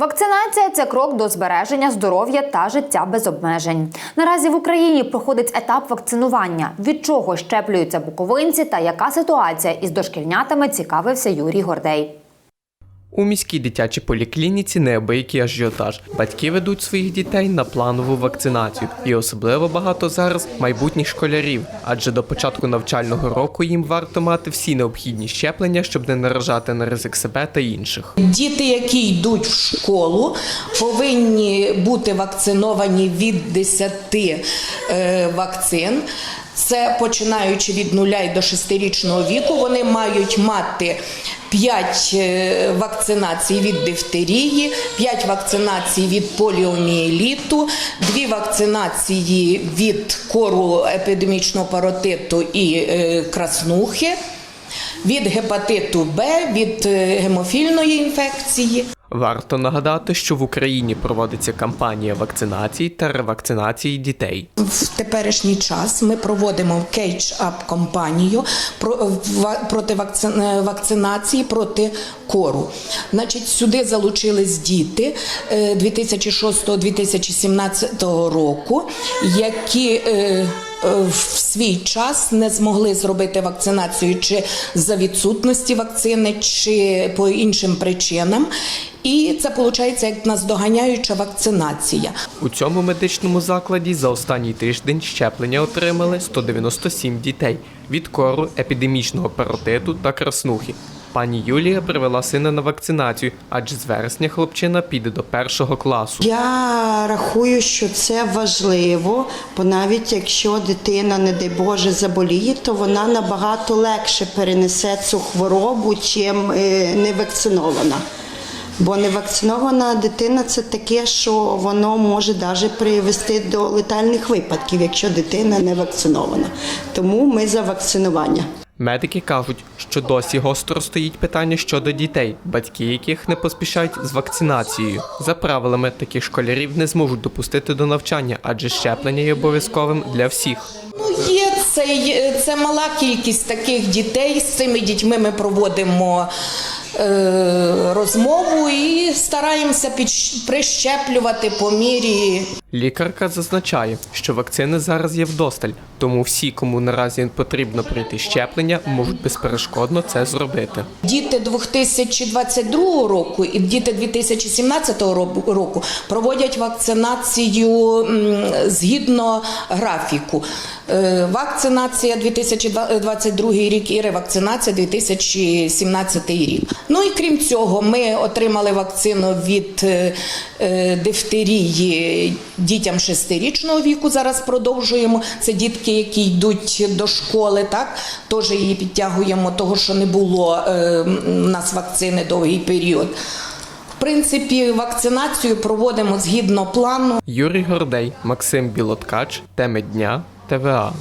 Вакцинація це крок до збереження здоров'я та життя без обмежень. Наразі в Україні проходить етап вакцинування. Від чого щеплюються буковинці та яка ситуація із дошкільнятами цікавився Юрій Гордей. У міській дитячій поліклініці неабиякий ажіотаж. Батьки ведуть своїх дітей на планову вакцинацію, і особливо багато зараз майбутніх школярів, адже до початку навчального року їм варто мати всі необхідні щеплення, щоб не наражати на ризик себе та інших. Діти, які йдуть в школу, повинні бути вакциновані від 10 е, вакцин. Це починаючи від 0 і до 6-річного віку, вони мають мати 5 е, вакцинацій від дифтерії, 5 вакцинацій від поліомієліту, 2 вакцинації від кору епідемічного паротиту і е, краснухи, від гепатиту Б, від е, гемофільної інфекції. Варто нагадати, що в Україні проводиться кампанія вакцинації та ревакцинації дітей. В теперішній час ми проводимо кейдж-ап кампанію проти е, вакцинації проти кору. Значить, сюди залучились діти е, 2006-2017 року, які е, е, в свій час не змогли зробити вакцинацію чи за відсутності вакцини, чи по іншим причинам. І це виходить як наздоганяюча вакцинація. У цьому медичному закладі за останній тиждень щеплення отримали 197 дітей від кору, епідемічного паротиту та краснухи. Пані Юлія привела сина на вакцинацію, адже з вересня хлопчина піде до першого класу. Я рахую, що це важливо, бо навіть якщо дитина, не дай Боже, заболіє, то вона набагато легше перенесе цю хворобу, чим е, не вакцинована. Бо невакцинована дитина це таке, що воно може навіть привести до летальних випадків, якщо дитина не вакцинована. Тому ми за вакцинування. Медики кажуть, що досі гостро стоїть питання щодо дітей, батьки яких не поспішають з вакцинацією. За правилами, таких школярів не зможуть допустити до навчання, адже щеплення є обов'язковим для всіх. Ну, є це, є- це мала кількість таких дітей. З цими дітьми ми проводимо е, розмову і стараємося прищеплювати по мірі. Лікарка зазначає, що вакцини зараз є вдосталь, тому всі, кому наразі потрібно пройти щеплення, можуть безперешкодно це зробити. Діти 2022 року і діти 2017 ро- року проводять вакцинацію згідно графіку. Е, Вакцинація 2022 рік і ревакцинація 2017 рік. Ну і крім цього, ми отримали вакцину від е, е, дифтерії дітям 6-річного віку. Зараз продовжуємо. Це дітки, які йдуть до школи, так теж її підтягуємо, того що не було е, у нас вакцини довгий період. В принципі, вакцинацію проводимо згідно плану. Юрій Гордей, Максим Білоткач, теми дня, ТВА.